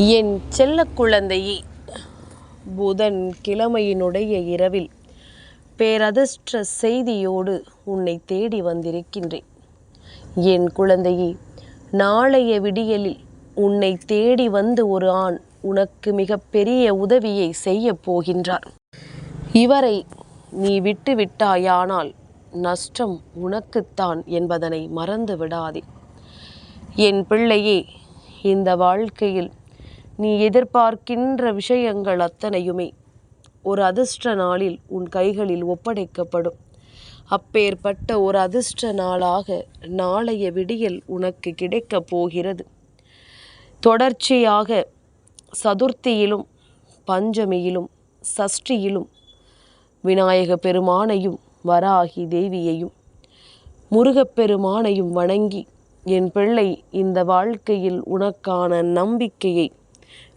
என் செல்ல குழந்தையே புதன் கிழமையினுடைய இரவில் பேரதிர்ஷ்ட செய்தியோடு உன்னை தேடி வந்திருக்கின்றேன். என் குழந்தையே நாளைய விடியலில் உன்னை தேடி வந்து ஒரு ஆண் உனக்கு மிகப்பெரிய உதவியை செய்ய போகின்றார். இவரை நீ விட்டு விட்டாயானால் நஷ்டம் உனக்குத்தான் என்பதனை மறந்து விடாதே. என் பிள்ளையே இந்த வாழ்க்கையில் நீ எதிர்பார்க்கின்ற விஷயங்கள் அத்தனையுமே ஒரு அதிர்ஷ்ட நாளில் உன் கைகளில் ஒப்படைக்கப்படும். அப்பேற்பட்ட ஒரு அதிர்ஷ்ட நாளாக நாளைய விடியல் உனக்கு கிடைக்கப் போகிறது. தொடர்ச்சியாக சதுர்த்தியிலும் பஞ்சமியிலும் சஷ்டியிலும் விநாயக பெருமானையும் வராகி தேவியையும் முருகப்பெருமானையும் வணங்கி என் பிள்ளை இந்த வாழ்க்கையில் உனக்கான நம்பிக்கையை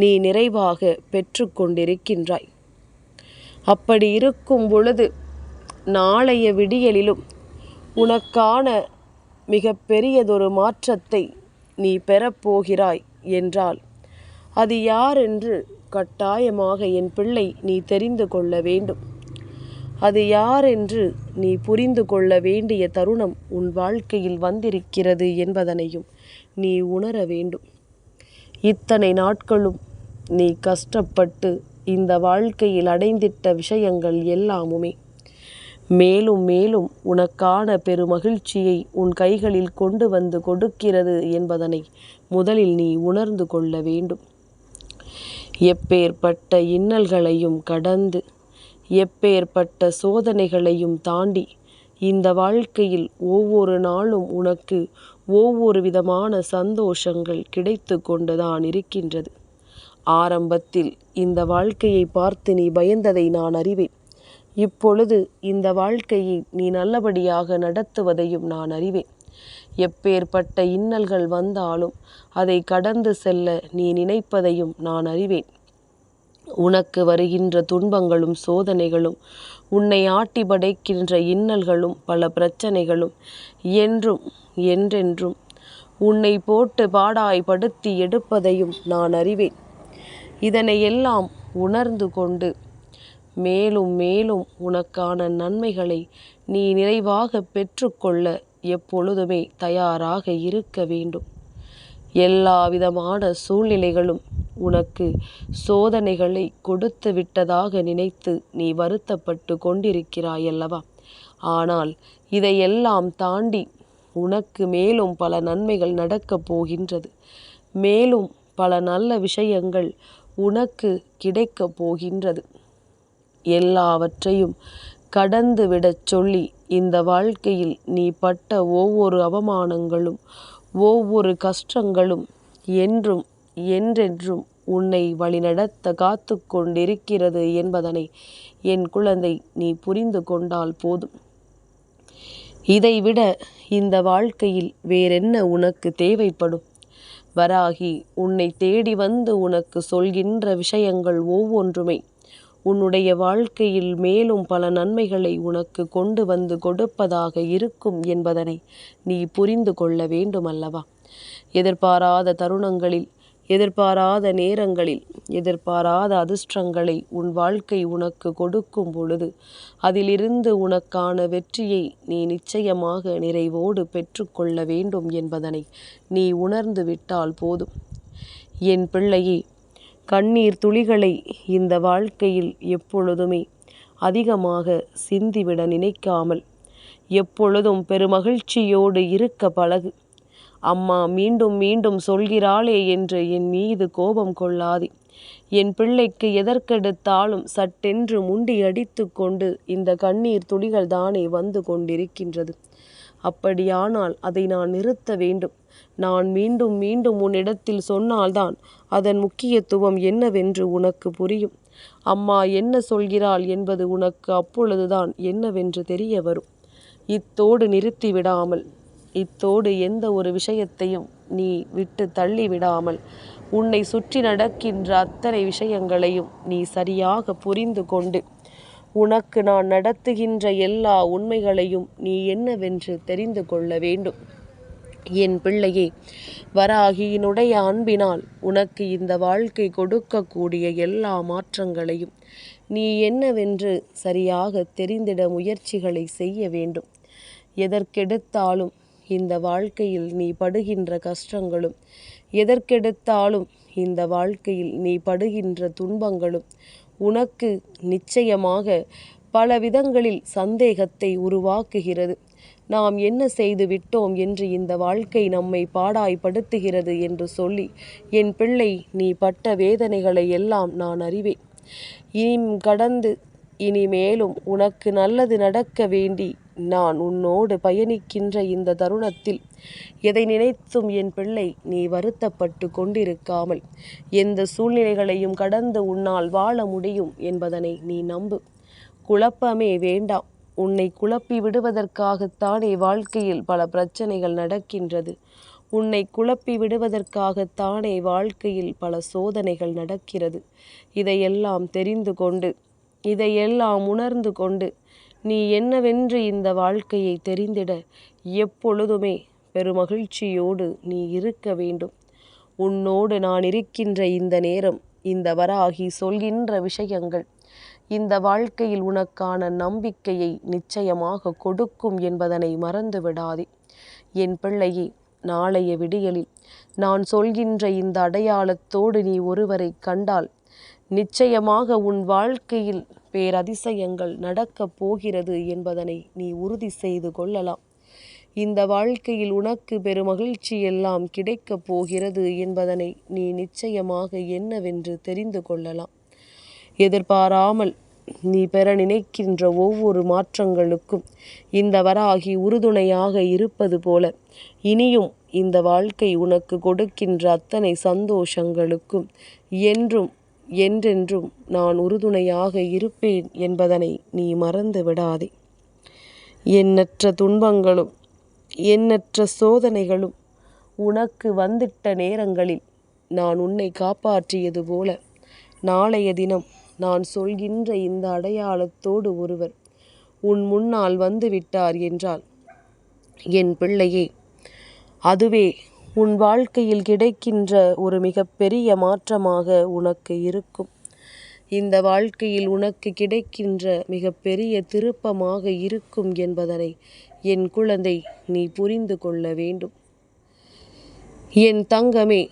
நீ நிறைவாக பெற்றுக்கொண்டிருக்கின்றாய். அப்படி இருக்கும் பொழுது நாளைய விடியலிலும் உனக்கான மிக பெரியதொரு மாற்றத்தை நீ பெறப்போகிறாய் என்றால் அது யார் என்று கட்டாயமாக என் பிள்ளை நீ தெரிந்து கொள்ள வேண்டும். அது யார் என்று நீ புரிந்து கொள்ள வேண்டிய தருணம் உன் வாழ்க்கையில் வந்திருக்கிறது என்பதனையும் நீ உணர வேண்டும். இத்தனை நாட்களும் நீ கஷ்டப்பட்டு இந்த வாழ்க்கையில் அடைந்திட்ட விஷயங்கள் எல்லாமுமே. மேலும் மேலும் உனக்கான பெருமகிழ்ச்சியை உன் கைகளில் கொண்டு வந்து கொடுக்கிறது என்பதனை முதலில் நீ உணர்ந்து கொள்ள வேண்டும். எப்பேற்பட்ட இன்னல்களையும் கடந்து எப்பேற்பட்ட சோதனைகளையும் தாண்டி இந்த வாழ்க்கையில் ஒவ்வொரு நாளும் உனக்கு ஒவ்வொரு விதமான சந்தோஷங்கள் கிடைத்து கொண்டுதான் இருக்கின்றது. ஆரம்பத்தில் இந்த வாழ்க்கையை பார்த்து நீ பயந்ததை நான் அறிவேன். இப்பொழுது இந்த வாழ்க்கையை நீ நல்லபடியாக நடத்துவதையும் நான் அறிவேன். எப்பேற்பட்ட இன்னல்கள் வந்தாலும் அதை கடந்து செல்ல நீ நினைப்பதையும் நான் அறிவேன். உனக்கு வருகின்ற துன்பங்களும் சோதனைகளும் உன்னை ஆட்டி படைக்கின்ற இன்னல்களும் பல பிரச்சனைகளும் என்றும் என்றென்றும் உன்னை போட்டு பாடாய்படுத்தி எடுப்பதையும் நான் அறிவேன். இதனை எல்லாம் உணர்ந்து கொண்டு மேலும் மேலும் உனக்கான நன்மைகளை நீ நிறைவாக பெற்றுக்கொள்ள எப்பொழுதுமே தயாராக இருக்க வேண்டும். எல்லா விதமான சூழ்நிலைகளும் உனக்கு சோதனைகளை கொடுத்து விட்டதாக நினைத்து நீ வருத்தப்பட்டு கொண்டிருக்கிறாயல்லவா? ஆனால் இதையெல்லாம் தாண்டி உனக்கு மேலும் பல நன்மைகள் நடக்கப் போகின்றது. மேலும் பல நல்ல விஷயங்கள் உனக்கு கிடைக்கப் போகின்றது. எல்லாவற்றையும் கடந்து விடச் சொல்லி இந்த வாழ்க்கையில் நீ பட்ட ஒவ்வொரு அவமானங்களும் ஒவ்வொரு கஷ்டங்களும் என்றும் என்றென்றும் உன்னை வழிநடத்த காத்து கொண்டிருக்கிறது என்பதனை என் குழந்தை நீ புரிந்து கொண்டால் போதும். இதைவிட இந்த வாழ்க்கையில் வேறென்ன உனக்கு தேவைப்படும்? வராகி உன்னை தேடி வந்து உனக்கு சொல்கின்ற விஷயங்கள் ஒவ்வொன்றுமே உன்னுடைய வாழ்க்கையில் மேலும் பல நன்மைகளை உனக்கு கொண்டு வந்து கொடுப்பதாக இருக்கும் என்பதனை நீ புரிந்து கொள்ள வேண்டுமல்லவா? எதிர்பாராத தருணங்களில் எதிர்பாராத நேரங்களில் எதிர்பாராத அதிர்ஷ்டங்களை உன் வாழ்க்கை உனக்கு கொடுக்கும் பொழுது அதிலிருந்து உனக்கான வெற்றியை நீ நிச்சயமாக நிறைவோடு பெற்றுக்கொள்ள வேண்டும் என்பதனை நீ உணர்ந்து விட்டால் போதும். என் பிள்ளையே கண்ணீர் துளிகளை இந்த வாழ்க்கையில் எப்பொழுதுமே அதிகமாக சிந்திவிட நினைக்காமல் எப்பொழுதும் பெருமகிழ்ச்சியோடு இருக்க பழகு. அம்மா மீண்டும் மீண்டும் சொல்கிறாளே என்று என் மீது கோபம் கொள்ளாதே. என் பிள்ளைக்கு எதற்கெடுத்தாலும் சட்டென்று முண்டி அடித்து கொண்டு இந்த கண்ணீர் துளிகள் தானே வந்து கொண்டிருக்கின்றது. அப்படியானால் அதை நான் நிறுத்த வேண்டும். நான் மீண்டும் மீண்டும் உன்னிடத்தில் சொன்னால்தான் அதன் முக்கியத்துவம் என்னவென்று உனக்கு புரியும். அம்மா என்ன சொல்கிறாள் என்பது உனக்கு அப்பொழுதுதான் என்னவென்று தெரிய வரும். இத்தோடு நிறுத்தி விடாமல் இத்தோடு எந்த ஒரு விஷயத்தையும் நீ விட்டு தள்ளி விடாமல் உன்னை சுற்றி நடக்கின்ற அத்தனை விஷயங்களையும் நீ சரியாக புரிந்து கொண்டு உனக்கு நான் நடத்துகின்ற எல்லா உண்மைகளையும் நீ என்னவென்று தெரிந்து கொள்ள வேண்டும். என் பிள்ளையே வராகியினுடைய அன்பினால் உனக்கு இந்த வாழ்க்கை கொடுக்கக்கூடிய எல்லா மாற்றங்களையும் நீ என்னவென்று சரியாக தெரிந்திட முயற்சிகளை செய்ய வேண்டும். எதற்கெடுத்தாலும் இந்த வாழ்க்கையில் நீ படுகின்ற கஷ்டங்களும் எதற்கெடுத்தாலும் இந்த வாழ்க்கையில் நீ படுகின்ற துன்பங்களும் உனக்கு நிச்சயமாக பல விதங்களில் சந்தேகத்தை உருவாக்குகிறது. நாம் என்ன செய்து விட்டோம் என்று இந்த வாழ்க்கை நம்மை பாடாய்படுத்துகிறது என்று சொல்லி என் பிள்ளை நீ பட்ட வேதனைகளை எல்லாம் நான் அறிவேன். இனி கடந்து இனிமேலும் உனக்கு நல்லது நடக்க வேண்டி நான் உன்னோடு பயணிக்கின்ற இந்த தருணத்தில் எதை நினைத்தும் என் பிள்ளை நீ வருத்தப்பட்டு கொண்டிருக்காமல் எந்த சூழ்நிலைகளையும் கடந்து உன்னால் வாழ முடியும் என்பதனை நீ நம்பு. குழப்பமே வேண்டாம். உன்னை குழப்பி விடுவதற்காகத்தானே வாழ்க்கையில் பல பிரச்சனைகள் நடக்கின்றது. உன்னை குழப்பி விடுவதற்காகத்தானே வாழ்க்கையில் பல சோதனைகள் நடக்கிறது. இதையெல்லாம் தெரிந்து கொண்டு இதையெல்லாம் உணர்ந்து கொண்டு நீ என்னவென்று இந்த வாழ்க்கையை தெரிந்திட எப்பொழுதுமே பெருமகிழ்ச்சியோடு நீ இருக்க வேண்டும். உன்னோடு நான் இருக்கின்ற இந்த நேரம் இந்த வராகி சொல்கின்ற விஷயங்கள் இந்த வாழ்க்கையில் உனக்கான நம்பிக்கையை நிச்சயமாக கொடுக்கும் என்பதனை மறந்து விடாதே. என் பிள்ளையே நாளைய விடியலில் நான் சொல்கின்ற இந்த அடையாளத்தோடு நீ ஒருவரை கண்டால் நிச்சயமாக உன் வாழ்க்கையில் பேரதிசயங்கள் நடக்கப் போகிறது என்பதனை நீ உறுதி செய்து கொள்ளலாம். இந்த வாழ்க்கையில் உனக்கு பெருமகிழ்ச்சி எல்லாம் கிடைக்கப் போகிறது என்பதனை நீ நிச்சயமாக என்னவென்று தெரிந்து கொள்ளலாம். எதிர்பாராமல் நீ பெற நினைக்கின்ற ஒவ்வொரு மாற்றங்களுக்கும் இந்த வராகி உறுதுணையாக இருப்பது போல இனியும் இந்த வாழ்க்கை உனக்கு கொடுக்கின்ற அத்தனை சந்தோஷங்களுக்கும் என்றும் என்றென்றும் நான் உறுதுணையாக இருப்பேன் என்பதனை நீ மறந்து விடாதே. எண்ணற்ற துன்பங்களும் எண்ணற்ற சோதனைகளும் உனக்கு வந்துட்ட நேரங்களில் நான் உன்னை காப்பாற்றியது போல நாளைய தினம் நான் சொல்கின்ற இந்த அடையாளத்தோடு ஒருவர் உன் முன்னால் வந்துவிட்டார் என்றால் என் பிள்ளையே அதுவே உன் வாழ்க்கையில் கிடைக்கின்ற ஒரு மிகப்பெரிய மாற்றமாக உனக்கு இருக்கும். இந்த வாழ்க்கையில் உனக்கு கிடைக்கின்ற மிகப்பெரிய திருப்பமாக இருக்கும் என்பதனை என் குழந்தை நீ புரிந்து கொள்ள வேண்டும். என் தங்கமே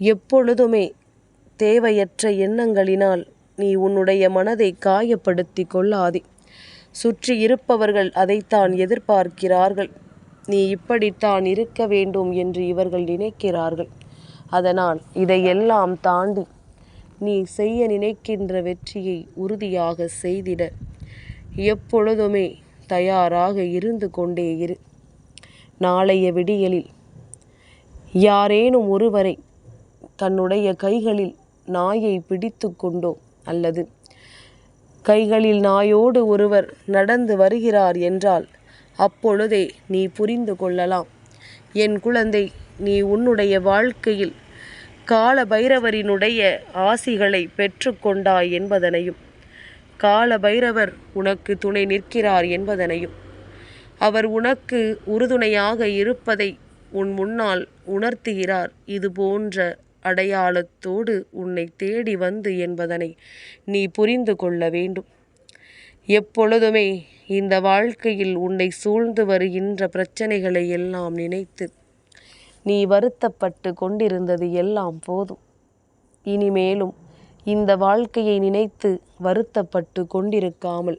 எப்பொழுதுமே தேவையற்ற எண்ணங்களினால் நீ உன்னுடைய மனதை காயப்படுத்தி கொள்ளாதே. சுற்றி இருப்பவர்கள் அதைத்தான் எதிர்பார்க்கிறார்கள். நீ இப்படித்தான் இருக்க வேண்டும் என்று இவர்கள் நினைக்கிறார்கள். அதனால் இதையெல்லாம் தாண்டி நீ செய்ய நினைக்கின்ற வெற்றியை உறுதியாக செய்திட எப்பொழுதுமே தயாராக இருந்து கொண்டே இரு. நாளைய விடியலில் யாரேனும் ஒருவரை தன்னுடைய கைகளில் நாயை பிடித்து கொண்டோ அல்லது. கைகளில் நாயோடு ஒருவர் நடந்து வருகிறார் என்றால் அப்பொழுதே நீ புரிந்து கொள்ளலாம். என் குழந்தை நீ உன்னுடைய வாழ்க்கையில் கால பைரவரினுடைய ஆசிகளை பெற்றுக்கொண்டாய் என்பதனையும் கால பைரவர் உனக்கு துணை நிற்கிறார் என்பதனையும் அவர் உனக்கு உறுதுணையாக இருப்பதை உன் முன்னால் உணர்த்துகிறார். இது போன்ற அடையாளத்தோடு உன்னை தேடி வந்து என்பதனை நீ புரிந்து கொள்ள வேண்டும். எப்பொழுதுமே இந்த வாழ்க்கையில் உன்னை சூழ்ந்து வருகின்ற பிரச்சனைகளை எல்லாம் நினைத்து நீ வருத்தப்பட்டு கொண்டிருந்தது எல்லாம் போதும். இனிமேலும் இந்த வாழ்க்கையை நினைத்து வருத்தப்பட்டு கொண்டிருக்காமல்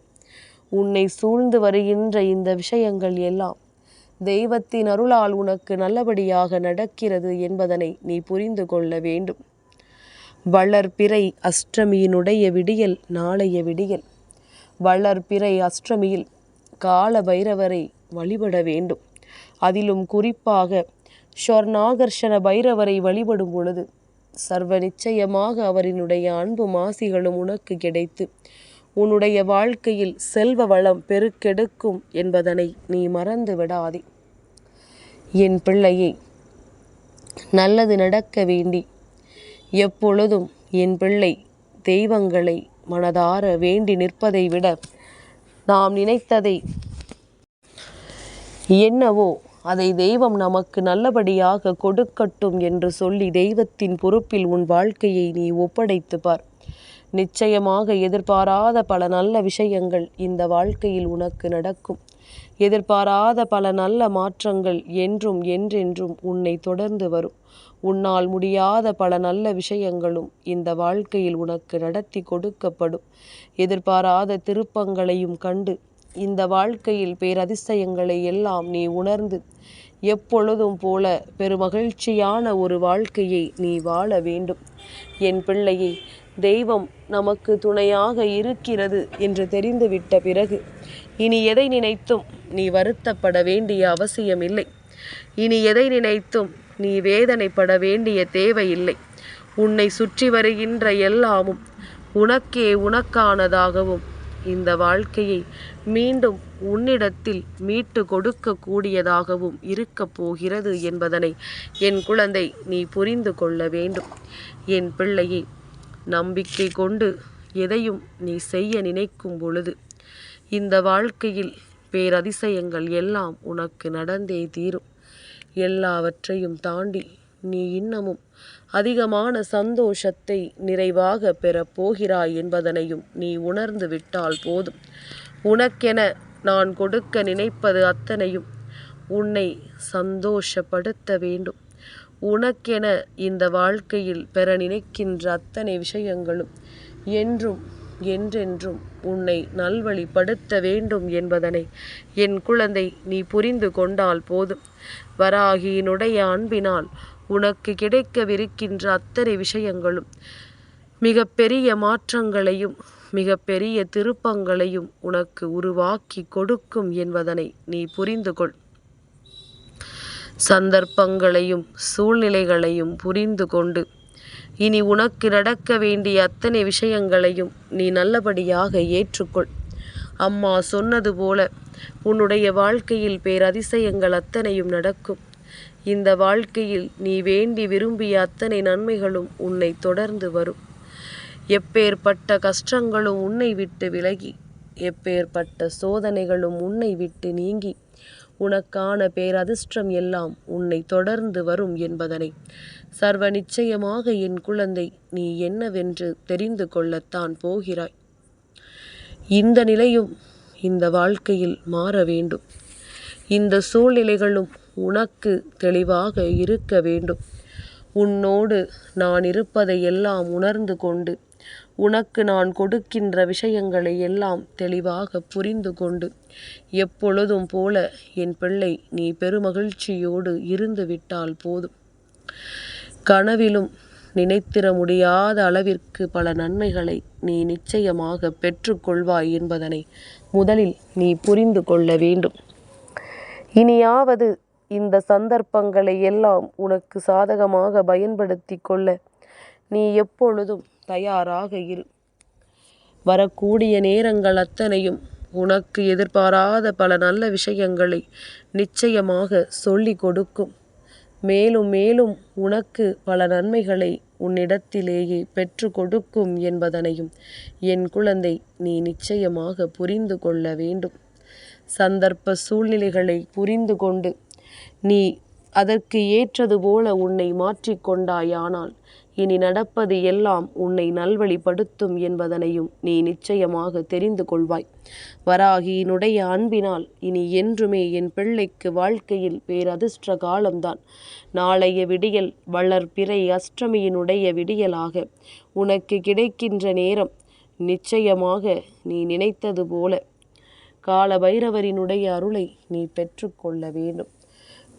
உன்னை சூழ்ந்து வருகின்ற இந்த விஷயங்கள் எல்லாம் தெய்வத்தின் அருளால் உனக்கு நல்லபடியாக நடக்கிறது என்பதனை நீ புரிந்து கொள்ள வேண்டும். வளர்பிறை அஷ்டமியினுடைய விடியல் நாளைய விடியல். வளர்பிறை அஷ்டமியில் கால பைரவரை வழிபட வேண்டும். அதிலும் குறிப்பாக ஸ்வர்ணாகர்ஷண பைரவரை வழிபடும் பொழுது சர்வ நிச்சயமாக அவரினுடைய அன்பு மாசிகளும் உனக்கு கிடைத்து உன்னுடைய வாழ்க்கையில் செல்வ வளம் பெருக்கெடுக்கும் என்பதனை நீ மறந்து விடாதே என் பிள்ளையே நல்லது நடக்க வேண்டி எப்பொழுதும் என் பிள்ளை தெய்வங்களை மனதார வேண்டி நிற்பதை விட நாம் நினைத்ததை என்னவோ அதை தெய்வம் நமக்கு நல்லபடியாக கொடுக்கட்டும் என்று சொல்லி தெய்வத்தின் பொறுப்பில் உன் வாழ்க்கையை நீ ஒப்படைத்து பார் நிச்சயமாக எதிர்பாராத பல நல்ல விஷயங்கள் இந்த வாழ்க்கையில் உனக்கு நடக்கும். எதிர்பாராத பல நல்ல மாற்றங்கள் என்றும் என்றென்றும் உன்னை தொடர்ந்து வரும். உன்னால் முடியாத பல நல்ல விஷயங்களும் இந்த வாழ்க்கையில் உனக்கு நடத்தி கொடுக்கப்படும். எதிர்பாராத திருப்பங்களையும் கண்டு இந்த வாழ்க்கையில் பேரதிசயங்களை எல்லாம் நீ உணர்ந்து எப்பொழுதும் போல பெருமகிழ்ச்சியான ஒரு வாழ்க்கையை நீ வாழ வேண்டும். என் பிள்ளையை தெய்வம் நமக்கு துணையாக இருக்கிறது என்று தெரிந்துவிட்ட பிறகு இனி எதை நினைத்தும் நீ வருத்தப்பட வேண்டிய அவசியமில்லை. இனி எதை நினைத்தும் நீ வேதனைப்பட வேண்டிய தேவையில்லை. உன்னை சுற்றி வருகின்ற எல்லாமும் உனக்கே உனக்கானதாகவும் இந்த வாழ்க்கையை மீண்டும் உன்னிடத்தில் மீட்டு கொடுக்கக்கூடியதாகவும் இருக்கப் போகிறது என்பதனை என் குழந்தை நீ புரிந்து கொள்ள வேண்டும். என் பிள்ளையை நம்பிக்கை கொண்டு எதையும் நீ செய்ய நினைக்கும் பொழுது இந்த வாழ்க்கையில் பேரதிசயங்கள் எல்லாம் உனக்கு நடந்தே தீரும். எல்லாவற்றையும் தாண்டி நீ இன்னமும் அதிகமான சந்தோஷத்தை நிறைவாக பெறப் போகிறாய் என்பதனையும் நீ உணர்ந்து விட்டால் போதும். உனக்கென நான் கொடுக்க நினைப்பது அத்தனையும் உன்னை சந்தோஷப்படுத்த வேண்டும். உனக்கென இந்த வாழ்க்கையில் பெற நினைக்கின்ற அத்தனை விஷயங்களும் என்றும் என்றென்றும் உன்னை நல்வழிப்படுத்த வேண்டும் என்பதனை என் குழந்தை நீ புரிந்து கொண்டால் போதும். வராகியினுடைய அன்பினால் உனக்கு கிடைக்கவிருக்கின்ற அத்தனை விஷயங்களும் மிகப்பெரிய மாற்றங்களையும் மிகப்பெரிய திருப்பங்களையும் உனக்கு உருவாக்கி கொடுக்கும் என்பதனை நீ புரிந்து கொள் சந்தர்ப்பங்களையும் சூழ்நிலைகளையும் புரிந்து கொண்டு இனி உனக்கு நடக்க வேண்டிய அத்தனை விஷயங்களையும் நீ நல்லபடியாக ஏற்றுக்கொள். அம்மா சொன்னது போல உன்னுடைய வாழ்க்கையில் பேரதிசயங்கள் அத்தனையும் நடக்கும். இந்த வாழ்க்கையில் நீ வேண்டி விரும்பிய அத்தனை நன்மைகளும் உன்னை தொடர்ந்து வரும். எப்பேற்பட்ட கஷ்டங்களும் உன்னை விட்டு விலகி எப்பேற்பட்ட சோதனைகளும் உன்னை விட்டு நீங்கி உனக்கான பேரதிர்ஷ்டம் எல்லாம் உன்னை தொடர்ந்து வரும் என்பதனை சர்வ நிச்சயமாக என் குழந்தை நீ என்னவென்று தெரிந்து கொள்ளத்தான் போகிறாய். இந்த நிலையும் இந்த வாழ்க்கையில் மாற வேண்டும். இந்த சூழ்நிலைகளும் உனக்கு தெளிவாக இருக்க வேண்டும். உன்னோடு நான் இருப்பதை எல்லாம் உணர்ந்து கொண்டு உனக்கு நான் கொடுக்கின்ற விஷயங்களை எல்லாம் தெளிவாக புரிந்து கொண்டு எப்பொழுதும் போல என் பிள்ளை நீ பெருமகிழ்ச்சியோடு இருந்து விட்டால் போதும். கனவிலும் நினைத்திட முடியாத அளவிற்கு பல நன்மைகளை நீ நிச்சயமாக பெற்றுக்கொள்வாய் என்பதனை முதலில் நீ புரிந்து கொள்ள வேண்டும். இனியாவது இந்த சந்தர்ப்பங்களை எல்லாம் உனக்கு சாதகமாக பயன்படுத்தி கொள்ள. நீ எப்பொழுதும் தயாராக இரு. வரக்கூடிய நேரங்கள் அத்தனையும் உனக்கு எதிர்பாராத பல நல்ல விஷயங்களை நிச்சயமாக சொல்லி கொடுக்கும். மேலும் மேலும் உனக்கு பல நன்மைகளை உன்னிடத்திலேயே பெற்று கொடுக்கும் என்பதனையும் என் குழந்தை நீ நிச்சயமாக புரிந்து கொள்ள வேண்டும். சந்தர்ப்ப சூழ்நிலைகளை புரிந்து கொண்டு நீ அதற்கு ஏற்றது போல உன்னை மாற்றிக்கொண்டாயானால் இனி நடப்பது எல்லாம் உன்னை நல்வழிப்படுத்தும் என்பதனையும் நீ நிச்சயமாக தெரிந்து கொள்வாய். வராகியினுடைய அன்பினால் இனி என்றுமே என் பிள்ளைக்கு வாழ்க்கையில் பேரதிர்ஷ்ட காலம்தான். நாளைய விடியல் வளர்பிறை அஷ்டமியினுடைய விடியலாக உனக்கு கிடைக்கின்ற நேரம் நிச்சயமாக நீ நினைத்தது போல. கால பைரவரினுடைய அருளை நீ பெற்றுக்கொள்ள வேண்டும்.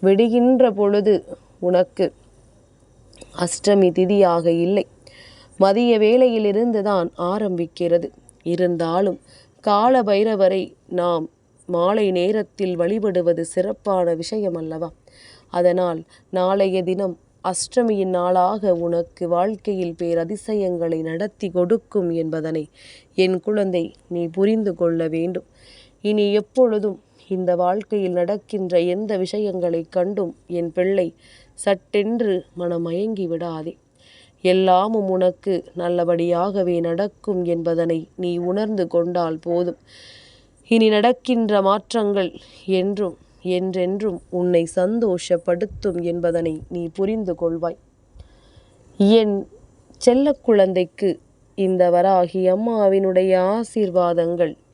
விடுகின்ற பொழுது உனக்கு அஷ்டமி திதியாக இல்லை. மதிய வேளையிலிருந்து தான் ஆரம்பிக்கிறது. இருந்தாலும் கால பைரவரை நாம் மாலை நேரத்தில் வழிபடுவது சிறப்பான விஷயம் அல்லவா அதனால் நாளைய தினம் அஷ்டமியின் நாளாக உனக்கு வாழ்க்கையில் பேரதிசயங்களை நடத்தி கொடுக்கும் என்பதனை என் குழந்தை நீ புரிந்து கொள்ள வேண்டும். இனி எப்பொழுதும் இந்த வாழ்க்கையில் நடக்கின்ற எந்த விஷயங்களைக் கண்டும் என் பிள்ளை சட்டென்று மனமயங்கி விடாதே. எல்லாமும் உனக்கு நல்லபடியாகவே நடக்கும் என்பதனை நீ உணர்ந்து கொண்டால் போதும். இனி நடக்கின்ற மாற்றங்கள் என்றும் என்றென்றும் உன்னை சந்தோஷப்படுத்தும் என்பதனை நீ புரிந்து கொள்வாய். என் செல்ல குழந்தைக்கு இந்த வராகி அம்மாவினுடைய ஆசீர்வாதங்கள்